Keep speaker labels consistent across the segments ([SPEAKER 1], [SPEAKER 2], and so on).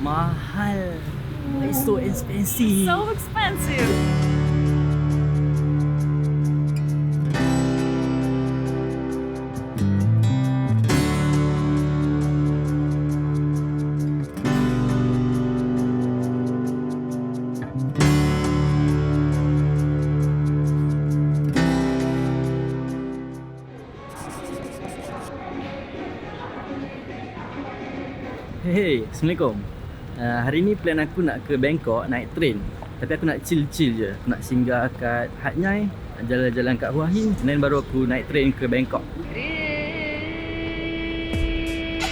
[SPEAKER 1] Mahal. It's so expensive.
[SPEAKER 2] So expensive.
[SPEAKER 1] Hey, Assalamualaikum. Uh, hari ni plan aku nak ke Bangkok naik train. Tapi aku nak chill-chill je. Aku nak singgah kat Hat Nyai, jalan-jalan kat Hua Hin, then baru aku naik train ke Bangkok.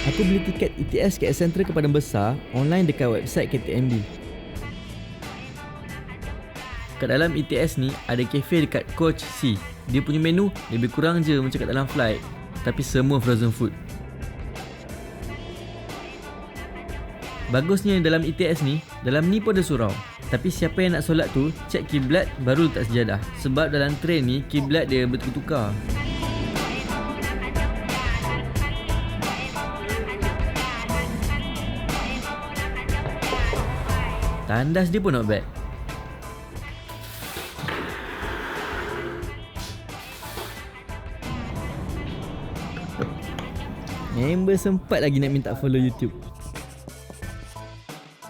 [SPEAKER 1] Aku beli tiket ETS KL Central ke Padang Besar online dekat website KTMB. Kat dalam ETS ni ada kafe dekat Coach C. Dia punya menu lebih kurang je macam kat dalam flight. Tapi semua frozen food. Bagusnya dalam ETS ni, dalam ni pun ada surau. Tapi siapa yang nak solat tu, cek kiblat baru letak sejadah. Sebab dalam train ni, kiblat dia bertukar-tukar. Tandas dia pun not bad. Member sempat lagi nak minta follow YouTube.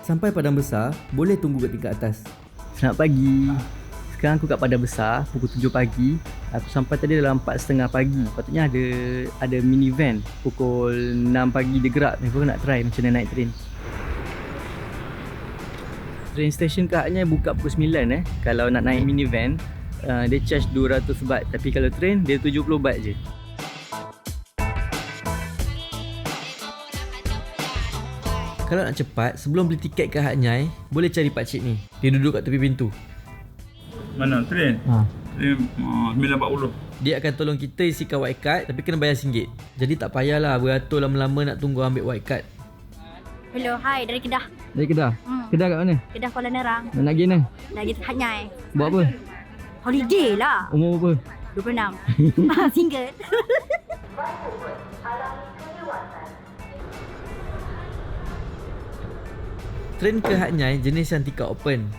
[SPEAKER 1] Sampai Padang Besar, boleh tunggu kat tingkat atas. Selamat pagi. Sekarang aku kat Padang Besar, pukul 7 pagi. Aku sampai tadi dalam 4.30 pagi. Patutnya ada ada minivan. Pukul 6 pagi dia gerak. Aku nak try macam mana naik train. Train station kat Hatnya buka pukul 9 eh. Kalau nak naik minivan, uh, dia charge 200 baht. Tapi kalau train, dia 70 baht je. Kalau nak cepat, sebelum beli tiket ke Hat Nyai, boleh cari pakcik ni. Dia duduk kat tepi pintu.
[SPEAKER 3] Mana train?
[SPEAKER 1] Ha.
[SPEAKER 3] Train uh, 9.40.
[SPEAKER 1] Dia akan tolong kita isikan white card tapi kena bayar RM1. Jadi tak payahlah beratur lama-lama nak tunggu ambil white card.
[SPEAKER 2] Hello, hi dari Kedah.
[SPEAKER 1] Dari Kedah?
[SPEAKER 2] Hmm.
[SPEAKER 1] Kedah kat mana?
[SPEAKER 2] Kedah Kuala Nerang.
[SPEAKER 1] Nak nak pergi mana?
[SPEAKER 2] Lagi Hanyai.
[SPEAKER 1] Buat apa?
[SPEAKER 2] Holiday lah.
[SPEAKER 1] Umur berapa?
[SPEAKER 2] 26. Ah, Single.
[SPEAKER 1] Train ke Hat Nyai jenis yang tika open.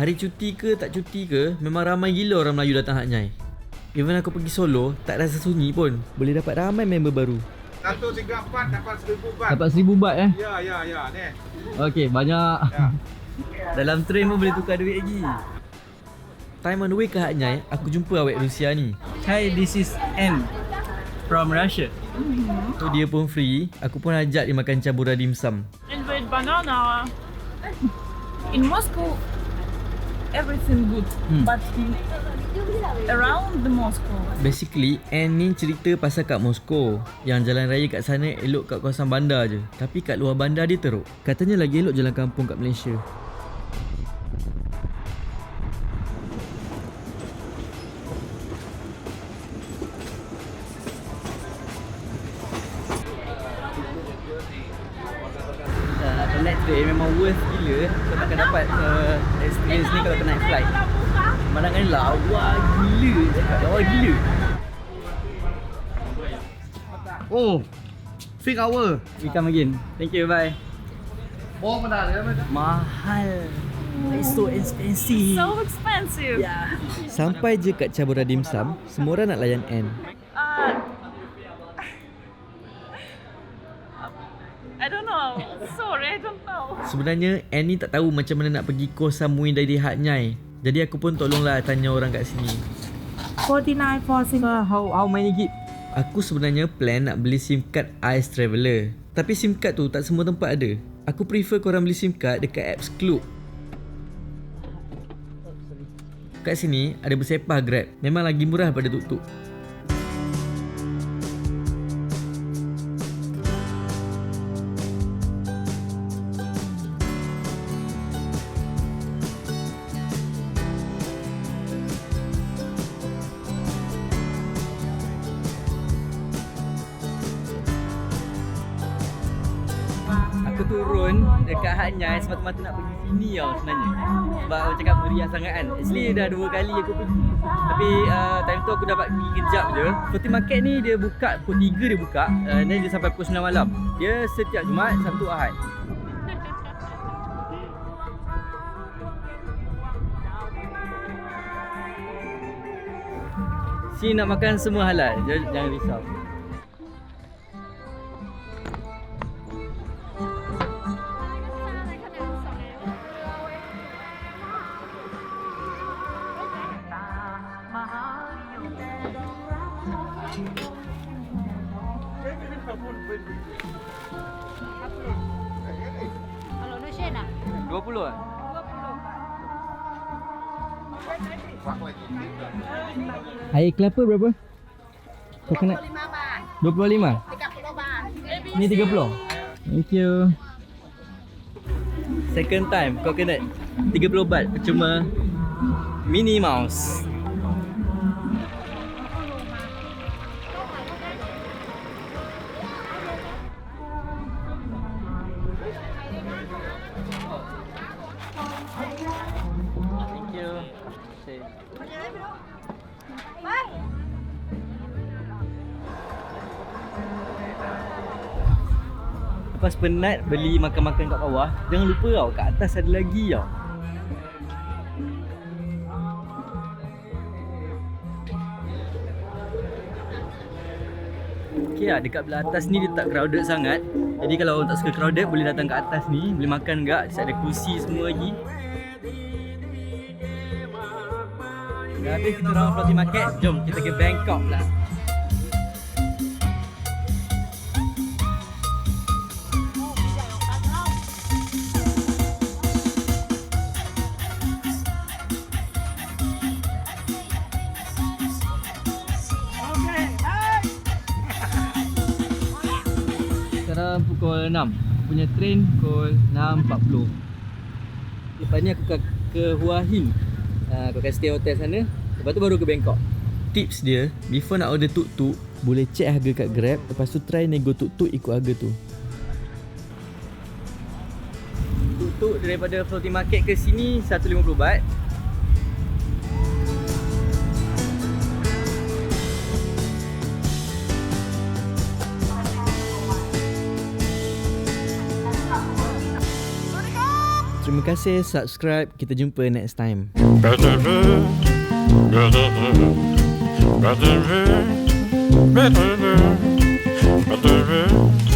[SPEAKER 1] Hari cuti ke tak cuti ke, memang ramai gila orang Melayu datang Hat Nyai. Even aku pergi solo, tak rasa sunyi pun. Boleh dapat ramai member baru.
[SPEAKER 3] 134 dapat 1000 baht.
[SPEAKER 1] Dapat seribu baht eh?
[SPEAKER 3] Ya, ya, ya. Ni.
[SPEAKER 1] Okey, banyak.
[SPEAKER 3] Ya.
[SPEAKER 1] Dalam train pun boleh tukar duit lagi. Time on the way ke Hat Nyai, aku jumpa awet Rusia ni. Hi, this is N from Russia. Tu dia pun free, aku pun ajak dia makan cabura dimsum.
[SPEAKER 4] And with banana, in Moscow, everything good.
[SPEAKER 1] Hmm.
[SPEAKER 4] But in, around the Moscow,
[SPEAKER 1] Basically, N ni cerita pasal kat Moskow Yang jalan raya kat sana elok kat kawasan bandar je Tapi kat luar bandar dia teruk Katanya lagi elok jalan kampung kat Malaysia Train memang worth gila. Kau takkan dapat uh, experience ni kalau kau naik flight. Pemandangan lawa gila. Cakap lawa gila.
[SPEAKER 5] Oh, fake hour.
[SPEAKER 1] We come again. Thank you bye.
[SPEAKER 5] Oh, mana? Ada?
[SPEAKER 1] Mahal. It's so expensive.
[SPEAKER 4] So expensive.
[SPEAKER 1] yeah. Sampai je kat Cabura Dimsum Semua orang nak layan N.
[SPEAKER 4] Uh, Sorry, I don't know.
[SPEAKER 1] Sebenarnya N ni tak tahu macam mana nak pergi Koh Samui dari Hat Nyai. Jadi aku pun tolonglah tanya orang kat sini.
[SPEAKER 4] 49 for single.
[SPEAKER 1] How how many gig? Aku sebenarnya plan nak beli SIM card Ice Traveller Tapi SIM card tu tak semua tempat ada. Aku prefer korang beli SIM card dekat apps Klook Kat sini ada bersepah Grab. Memang lagi murah pada tuk-tuk aku turun dekat hanya Nyai semata-mata nak pergi sini tau sebenarnya. Sebab aku cakap meriah sangat kan Actually dah dua kali aku pergi. Tapi uh, time tu aku dapat pergi kejap je. Peti Market ni dia buka pukul 3 dia buka uh, Dan dia sampai pukul 9 malam. Dia setiap Jumaat, Sabtu, Ahad. Sini nak makan semua halal Jangan risau.
[SPEAKER 2] Kalau nak?
[SPEAKER 1] 20 ah? Air kelapa berapa? Coconut
[SPEAKER 2] 25 baht.
[SPEAKER 1] 25?
[SPEAKER 2] 30 baht.
[SPEAKER 1] Ni 30. Thank you. Second time coconut 30 baht cuma Minnie Mouse. Lepas penat beli makan-makan kat bawah. Jangan lupa tau kat atas ada lagi tau. Okay lah dekat belah atas ni dia tak crowded sangat. Jadi kalau orang tak suka crowded boleh datang kat atas ni Boleh makan gak, Di ada kursi semua lagi Habis kita orang floating market Jom kita ke Bangkok lah Sekarang pukul 6 Punya train pukul 6.40 Lepas ni aku ke, ke Hua Hin uh, Aku akan stay hotel sana. Lepas tu baru ke Bangkok. Tips dia Before nak order tuk-tuk Boleh check harga kat Grab Lepas tu try nego tuk-tuk ikut harga tu. Tuk-tuk daripada floating market ke sini 150 baht Terima kasih subscribe. Kita jumpa next time.
[SPEAKER 6] Better bird, better bird, better bird, better bird, better bird.